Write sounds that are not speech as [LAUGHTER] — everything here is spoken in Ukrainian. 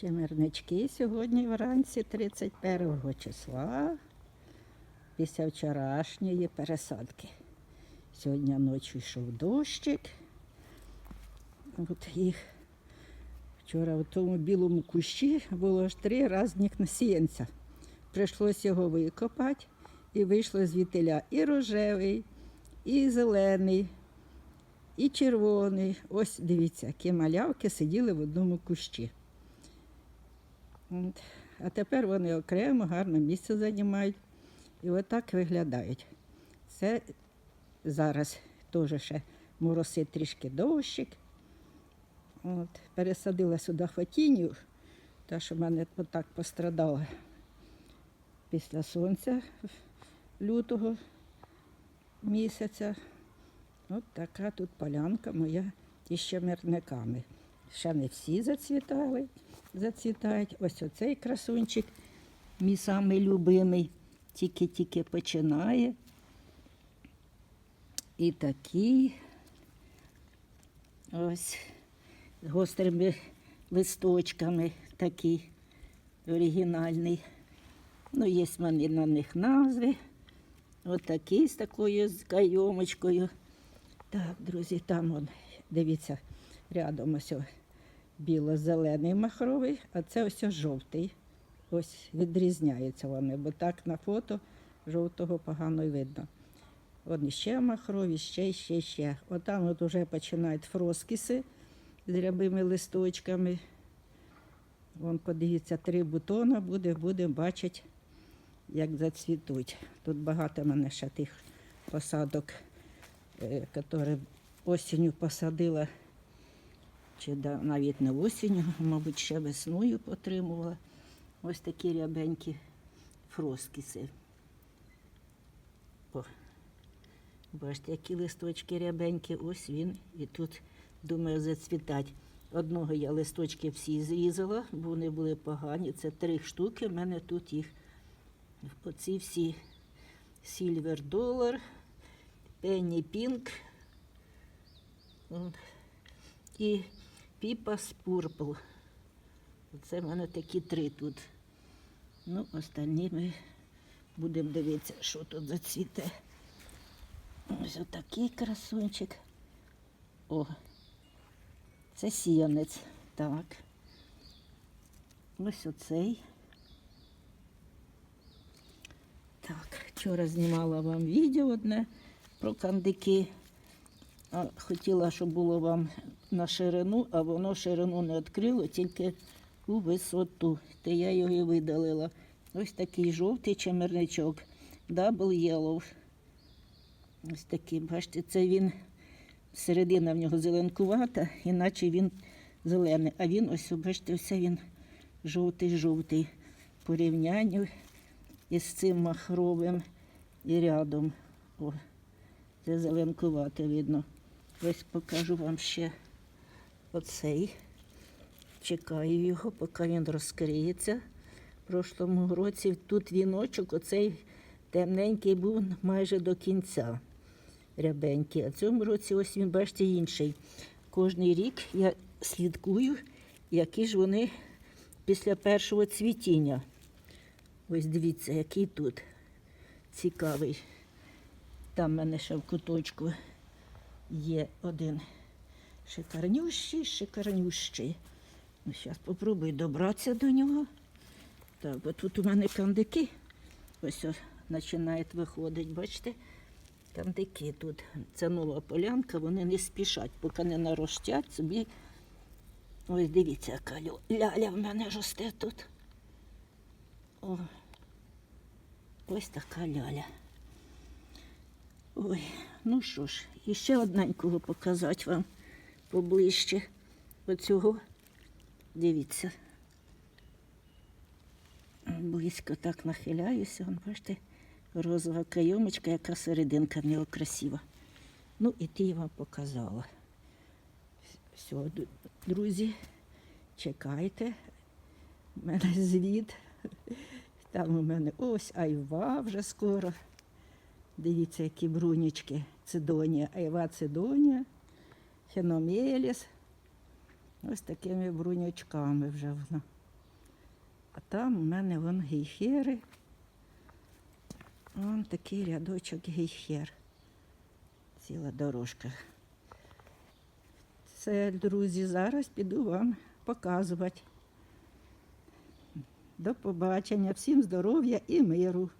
Чемернички сьогодні вранці 31 числа після вчорашньої пересадки. Сьогодні ночі йшов дощик. От їх вчора в тому білому кущі було аж три різних насіянця. Прийшлося його викопати і вийшло звідтиля і рожевий, і зелений, і червоний. Ось дивіться, які малявки сиділи в одному кущі. А тепер вони окремо гарне місце займають. І отак виглядають. Це зараз теж ще моросить трішки дощик. От. Пересадила сюди фатінію, та що в мене отак пострадала після сонця лютого місяця. От така тут полянка моя із щемерниками. Ще не всі зацвітали, зацвітають. Ось оцей красунчик, мій самий любимий, тільки-тільки починає. І такий ось з гострими листочками, такий оригінальний. Ну, є в мене на них назви. Отакий з такою з кайомочкою. Так, друзі, там он, дивіться, рядом ось біло-зелений махровий, а це ось жовтий. Ось відрізняються вони, бо так на фото жовтого погано видно. От ще махрові, ще, ще, ще. Отам от вже починають фроскіси з рябими листочками. Вон, подивіться, три бутона буде, будемо бачити, як зацвітуть. Тут багато мене ще тих посадок, е, які осінню посадила, чи навіть не осінню, [LAUGHS] мабуть, ще весною потримувала. Ось такі рябенькі фроскіси. О, бачите, які листочки рябенькі, ось він і тут, думаю, зацвітать. Одного я листочки всі зрізала, бо вони були погані. Це три штуки. в мене тут їх оці всі Dollar, Penny Pink от, і Pipas Purple. Це в мене такі три тут. Ну, останні ми будемо дивитися, що тут зацвіте. Ось отакий красунчик. О, це сіянець. Так. Ось оцей. Так, вчора знімала вам відео одне про кандики. Хотіла, щоб було вам на ширину, а воно ширину не відкрило, тільки у висоту. Та я його і видалила. Ось такий жовтий чемерничок. Double Yellow. Ось такий, бачите, це він, середина в нього зеленкувата, іначе він зелений. А він ось, бачите, ось він жовтий-жовтий. Порівнянню із цим махровим і рядом. О, це зеленкувате видно. Ось покажу вам ще оцей. Чекаю його, поки він розкриється. В прошлому році тут віночок, оцей темненький був майже до кінця рябенький. А в цьому році ось він, бачите, інший. Кожний рік я слідкую, які ж вони після першого цвітіння. Ось дивіться, який тут цікавий. Там в мене ще в куточку є один шикарнющий, шикарнющий. Ну, Зараз спробую добратися до нього. Так, бо тут у мене кандики. Ось ось починають виходити, бачите? Кандики тут. Це нова полянка, вони не спішать, поки не наростять собі. Ось дивіться, яка ляля в мене росте тут. О, ось така ляля. Ой, ну що ж, і ще одненького показати вам поближче. Оцього. Дивіться. Близько так нахиляюся, вон, бачите, розова кайомочка, яка серединка в нього красива. Ну, і ті я вам показала. Все, друзі, чекайте. У мене звіт. Там у мене ось айва вже скоро. Дивіться, які брунічки. Цидонія, айва цидонія, феномеліс. Ось такими брунячками вже вона. А там у мене вон гейхери. Вон такий рядочок гейхер. Ціла дорожка. Це, друзі, зараз піду вам показувати. До побачення, всім здоров'я і миру.